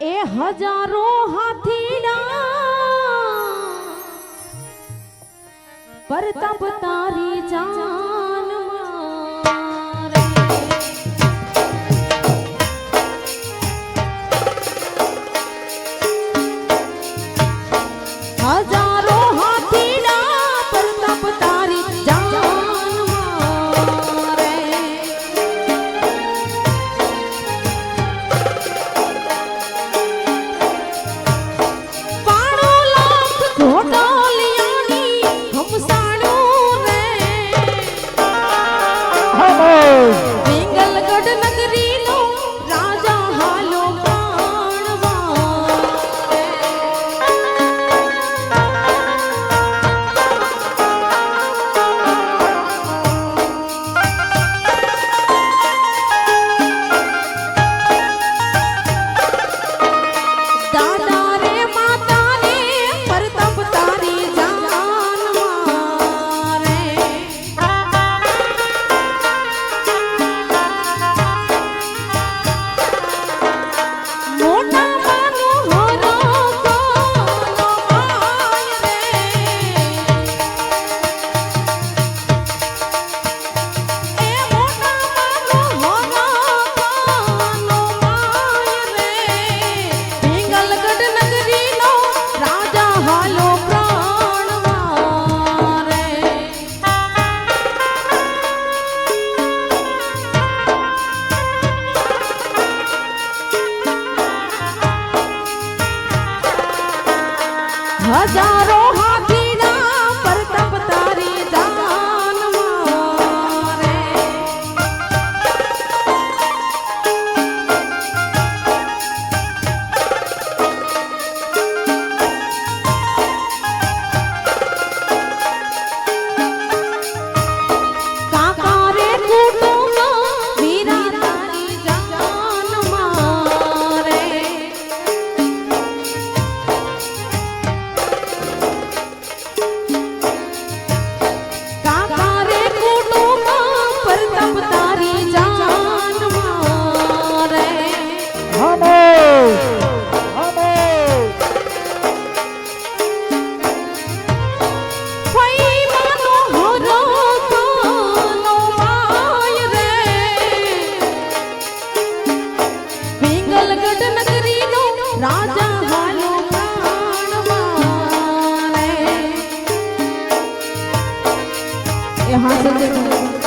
એ હજારો હાથીના. પરતપ તારી જા हजारों 然后对对对。